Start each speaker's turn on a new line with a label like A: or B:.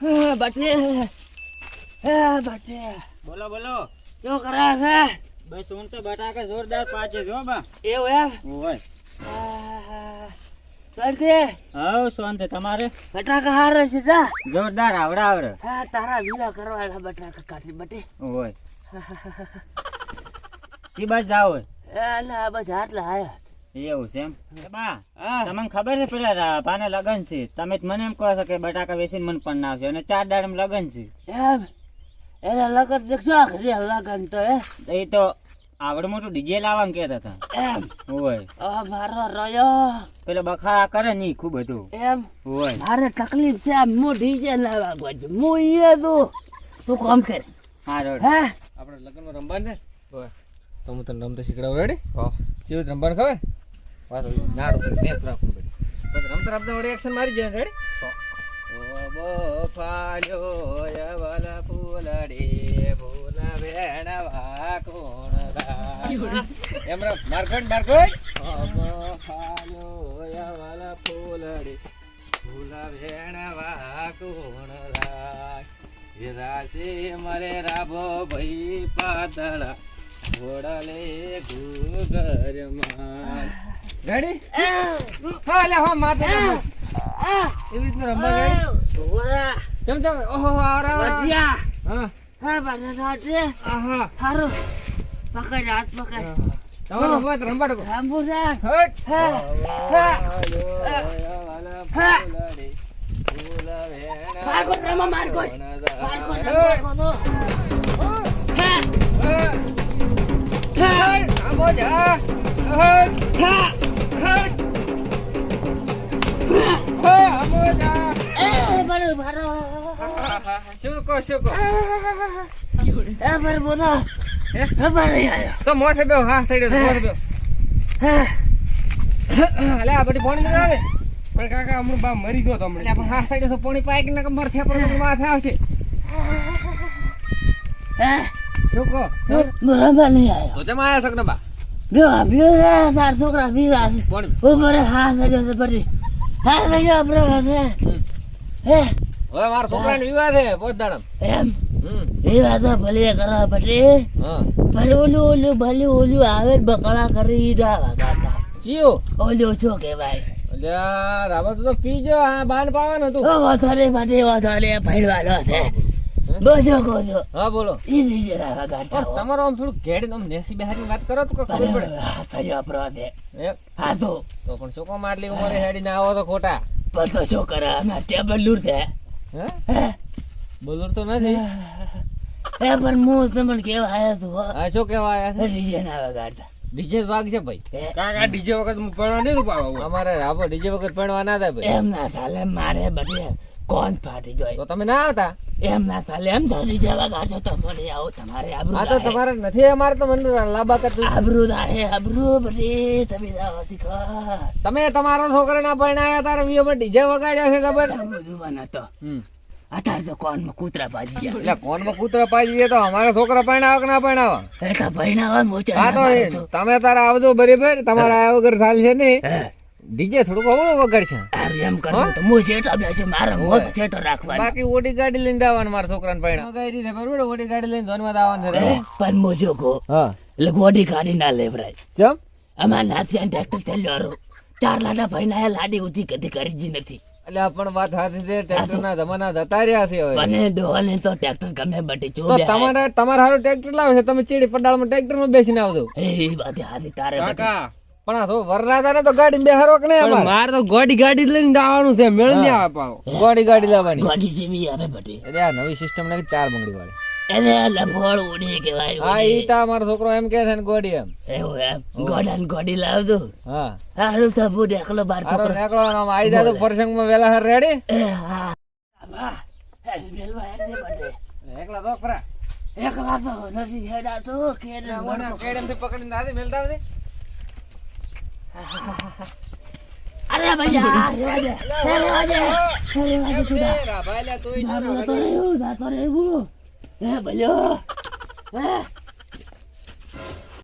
A: હા, બટે. હા, બટે.
B: બોલો બોલો.
A: શું કરે છે?
B: બસ હું તો બટાકા જોરદાર પાછે જો બા.
A: એવું એમ?
B: હોય
A: હા, શાંતિ
B: શાંતિ. તમારે?
A: બટાકા હારે છે
B: જોરદાર આવડે આવડે.
A: હા તારા વિલા કરવાના બટાકા કાઢી બટે.
B: ઓય. ઈ બસ જાવ
A: એલા બસ આટલા આયા.
B: એવું છે એમ? બા
A: હા.
B: તમને ખબર છે પેલા પાને લગન છે. તમે મને એમ કહો છો કે બટાકા વેચીને મને પણ ના આવશે અને ચાર દાડમ લગન છે.
A: એમ? એટલે લગન દેખજો આખરી લગન તો એ
B: તો આવડે મોટું ડીજે લાવવાનું કહેતા હતા.
A: એમ?
B: ઓય
A: આ મારો રયો.
B: પેલો બખાડા કરે ની ખૂબ હતું
A: એમ?
B: હોય.
A: મારે તકલીફ છે આમ હું ડીજે લાવવા ગયો હું ઈએ તું તું કામ કર.
B: હા રોડ.
A: હે?
C: આપણે લગ્નમાં રમવાનું? છે તો હું તને રમતા શીખડાવું રેડી કેવું રીતે રમવાનું ખબર? વાત નાડો મેચ રાખવું પડે. બસ રમતા રમતા વડે એક્શન મારી જાય રેડી ઓ બો ફાલ્યો યવલ ફૂલડી ફૂલ વેણવા કોણ. એમ રમ. મારખંડ મારખંડ ઓ બો ફાલ્યો યવલ ફૂલડી ફૂલ વેણવા કોણ રાય એ મરે રાબો ભઈ પાતળા. ઘોડાલે ઘુઘર માર રેડી? હા લે હા માતે એવી રીતનું રમવા રેડી
A: ઓરા
C: કેમ કેમ ઓહો આરા
A: વઢિયા
C: હા.
A: હા બાને સાટે
C: આહા.
A: હારું. પકડ હાથ પકડ.
C: તમારો રમવા તો રમવા
A: છે.
C: હટ.
A: હા. હા. હા. મારકો રમા મારકો મારકો રમા તો એ બરો બરો
C: શું કહો શું કહો
A: એ બરો બોલો
C: હે?
A: એ બરો આયો
C: તો મોથે બેહો હા સાઈડ મોથે
A: હા
C: અલે આ બધી પાણી નથી આવે પણ કાકા હમણાં બા મરી ગયો તો હમણાં. પણ હા સાઈડ પાણી પાય કે નકર મરથે પર માથે આવશે.
A: હે.
C: શું કહો
A: બરાબર નહીં આયો
C: તો જમા આયા શકને બા
A: આપ્યો છે તાર છોકરા છે
C: પાણી
A: ઉપર હા સર્યો છે પછી હા સર્યો બરો છે હે
C: હવે મારા છોકરાને વિવાહ છે પોતદાડમ
A: એમ
C: હમ
A: તો ભલે કરવા
C: હા
A: ભલે ઓલું ઓલું ભલે ઓલું આવે ને બકલા કરી ડાવા ગાતા
C: ચિયો
A: ઓલું શું કહેવાય
C: અલ્યા રાબા તું તો પીજો હા બાન પાવાનું હતું
A: વધારે માટે વધારે ભણવાનો છે બોજો કોજો
C: હા બોલો.
A: ઈ રીતે રાવા ગાતા
C: તમારો આમ થોડું ઘેડ આમ નેસી બેહારી વાત કરો તો ખબર પડે.
A: હા સર્યો અપરો છે હા? તો.
C: તો પણ શું કામ આટલી હેડી ના આવો તો ખોટા.
A: પણ તો શું કરે આમાં ટેબલ લૂર છે.
C: હે?
A: હે?
C: તો નથી.
A: એ પણ હું તમને કેવા આયા છું હો.
C: શું કેવા આયા છે?
A: ડીજે ના વગાડતા.
C: ડીજે વાગ છે ભાઈ? કાકા ડીજે વખત હું પડવા નહીં પાડવા અમારે રાબો ડીજે વખત પડવા ના થાય ભાઈ.
A: એમ ના ચાલે મારે બધે કોણ ફાટી
C: તો તમે ના હતા?
A: એમ ના ચાલે એમ ધરી જવા વગાડજો તો મને આવો. તમારે આબરૂ
C: આ તો તમારે નથી અમારે તો મને લાંબા કરતું.
A: આબરૂ રાહે આબરૂ બરે તમે જાઓ શીખર
C: તમે તમારો છોકરા ના પરણાયા તારે વિયો ડીજે વગાડ્યા છે ખબર?
A: બનાતો
C: હમ.
A: અત્યારે તો કોણમાં કૂતરા પાજી ગયા.
C: એટલે કોણમાં કૂતરા પાજી ગયા તો અમારા છોકરા પરણાવા કે ના પરણાવા
A: એટલે તો ભણાવા મોચા
C: હા તો તમે તારા આવજો બરાબર તમારા આવ્યા વગર ચાલ છે ને ડીજે થોડુંક અવળો વગર છે.
A: એમ કરો તો મો શેઠ બે છે મારા મો શેઠ રાખવાનું.
C: બાકી ઓડી ગાડી લઈને આવવાનું મારા છોકરાને પૈણા કઈ રીતે બરોબર ઓડી ગાડી લઈને ધોનમાં આવવાનું છે.
A: પણ મો જો કો
C: હા.
A: એટલે ઓડી ગાડી ના લેવરાય.
C: ચમ?
A: અમાર નાથી ટ્રેક્ટર ચાલ્યો ચાર લાડા ભાઈ ના લાડી ઉધી કદી કરી જ નથી.
C: એટલે આપણ પણ વાત સાચી છે ટ્રેક્ટર ના જમાના જતા રહ્યા છે હવે.
A: મને ડોહલે તો ટ્રેક્ટર ગમે બટી ચો
C: તો તમારે તમારે હારું ટ્રેક્ટર લાવે છે તમે ચીડી પડાળમાં ટ્રેક્ટરમાં બેસીને આવજો.
A: એ વાત હાથી તારે બટી.
C: પણ આ તો વરરાજા ને તો ગાડી બેહારો કે નહીં મારે તો ગોડી ગાડી લઈને જવાનું છે મેળ નહીં આવે ગોડી ગાડી લાવવાની.
A: ગોડી જેવી આવે બટી
C: અરે આ નવી સિસ્ટમ ને ચાર બંગડી વાળી.
A: એને લફોડ ઉડી કહેવાય
C: હા ઈ તા મારો છોકરો એમ કે છે ને ગોડી એમ.
A: એવું એમ. ગોડા ને ગોડી લાવજો
C: હા.
A: હારું તો હું એકલો બાર
C: છોકરો.
A: છોકરો
C: નામ આઈ આવી જાતો પ્રસંગમાં વેલા હર રેડી
A: હા. હેલ મેલવા દે બટે
C: એકલા દોકરા
A: એકલા તો નથી હેડા તો કેડે મણકો.
C: કેડે થી પકડીને દાદી મેલતા આવજે
A: અરે ભૈયા રેવા દે રેવા દે રેવા દે તું
C: તું
A: દાતો રહેવું દાતો રહેવું. હે ભલ્યો હે.